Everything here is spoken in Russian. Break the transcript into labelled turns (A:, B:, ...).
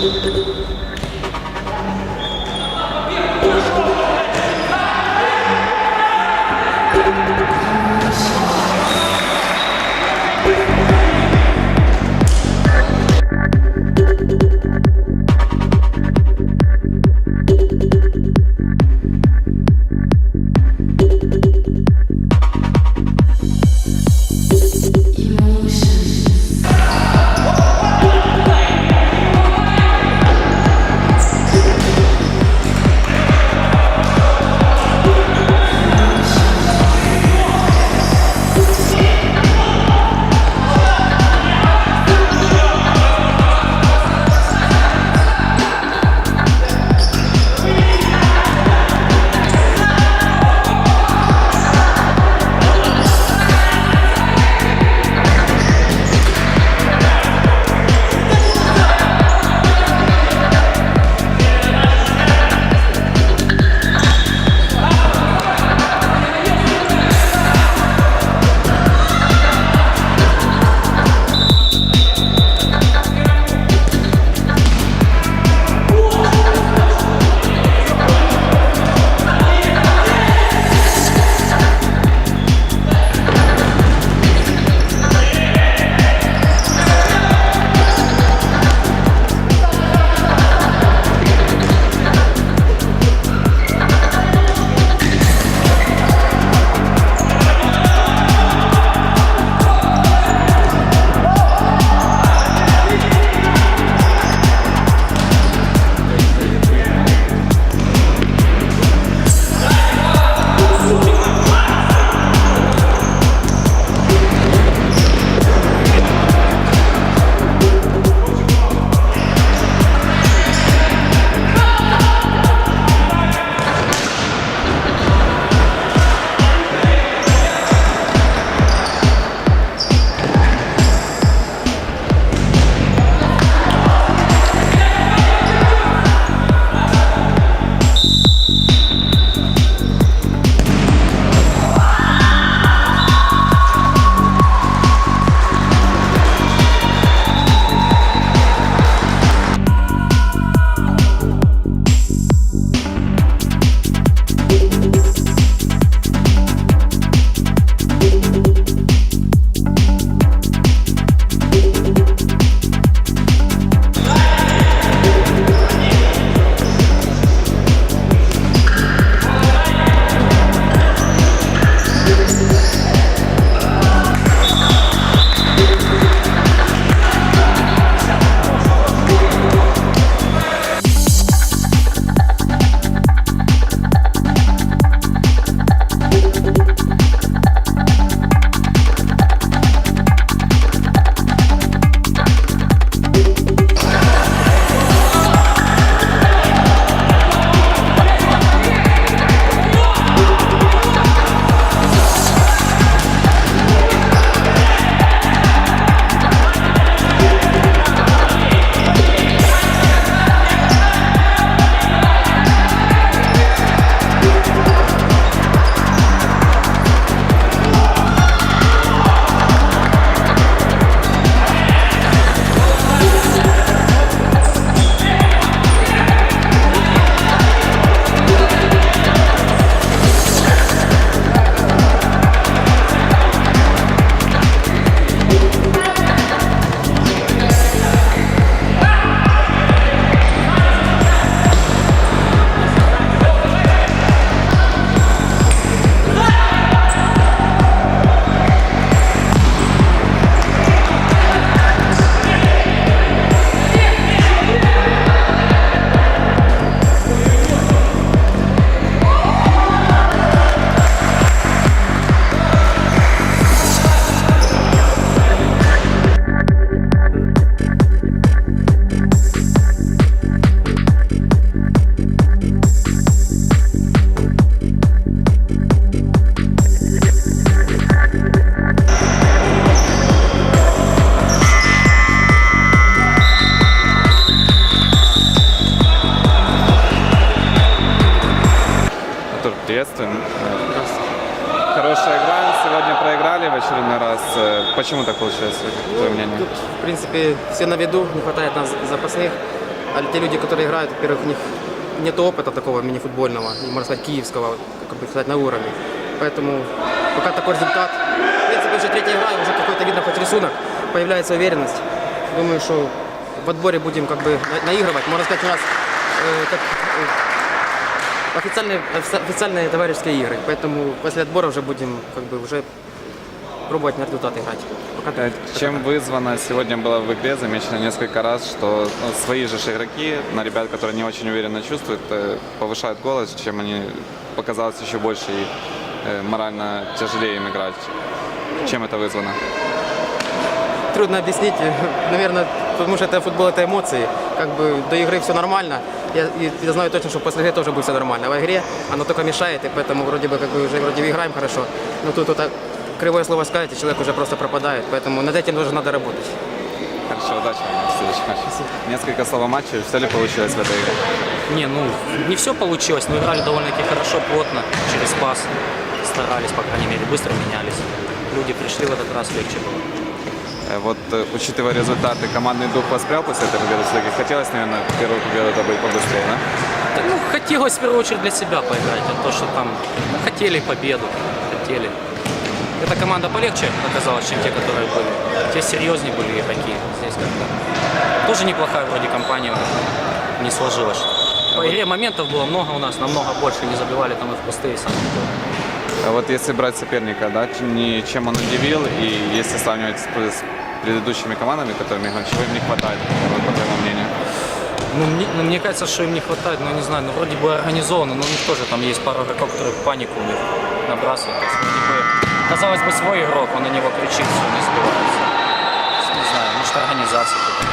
A: thank you приветствуем. Хорошая игра. Сегодня проиграли в очередной раз. Э, почему так получилось, твое мнение?
B: Тут, в принципе, все на виду, не хватает нас запасных. А те люди, которые играют, во-первых, у них нет опыта такого мини-футбольного, можно сказать, киевского, как бы сказать, на уровне. Поэтому пока такой результат. В принципе, уже третья игра, уже какой-то видно хоть рисунок, появляется уверенность. Думаю, что в отборе будем как бы наигрывать. Можно сказать, у нас э, как, э, официальные, офици- официальные товарищеские игры. Поэтому после отбора уже будем как бы уже пробовать на результат играть. Пока
A: Э. Чем вызвано сегодня было в игре, замечено несколько раз, что ну, свои же игроки на ребят, которые не очень уверенно чувствуют, э, повышают голос, чем они показалось еще больше и э, морально тяжелее им играть. Чем это вызвано?
B: Трудно объяснить, наверное, потому что это футбол, это эмоции. Как бы до игры все нормально. Я, я знаю точно, что после игры тоже будет все нормально. А в игре оно только мешает, и поэтому вроде бы как бы уже вроде бы играем хорошо. Но тут вот так кривое слово сказать, и человек уже просто пропадает. Поэтому над этим тоже надо работать.
A: Хорошо, удачи вам в следующем матче. Несколько слов о матче. Все ли получилось в этой игре?
C: Не, ну, не все получилось, но играли довольно-таки хорошо, плотно, через пас. Старались, по крайней мере, быстро менялись. Люди пришли в этот раз, легче было.
A: Э, Вот, э, учитывая результаты, командный дух воспрял после этой победы все-таки? Хотелось, наверное, первую победу добыть побыстрее, да?
C: Так, ну, хотелось в первую очередь для себя поиграть, а то, что там ну, хотели победу, хотели. Эта команда полегче оказалась, чем те, которые были. Те серьезнее были игроки. Здесь как-то тоже неплохая вроде компания не сложилась. По игре моментов было много у нас, намного больше, не забивали там и в пустые сами.
A: А вот если брать соперника, да, чем он удивил, и если сравнивать с, с предыдущими командами, которыми играл, чего им не хватает, по твоему мнению?
C: Ну мне, ну, мне кажется, что им не хватает, ну, не знаю, ну, вроде бы организовано, но у них тоже там есть пару игроков, которые панику у них набрасывают. Есть, вроде бы, казалось бы, свой игрок, он на него кричит, все, не сбивается. Не знаю, может, организация какая-то.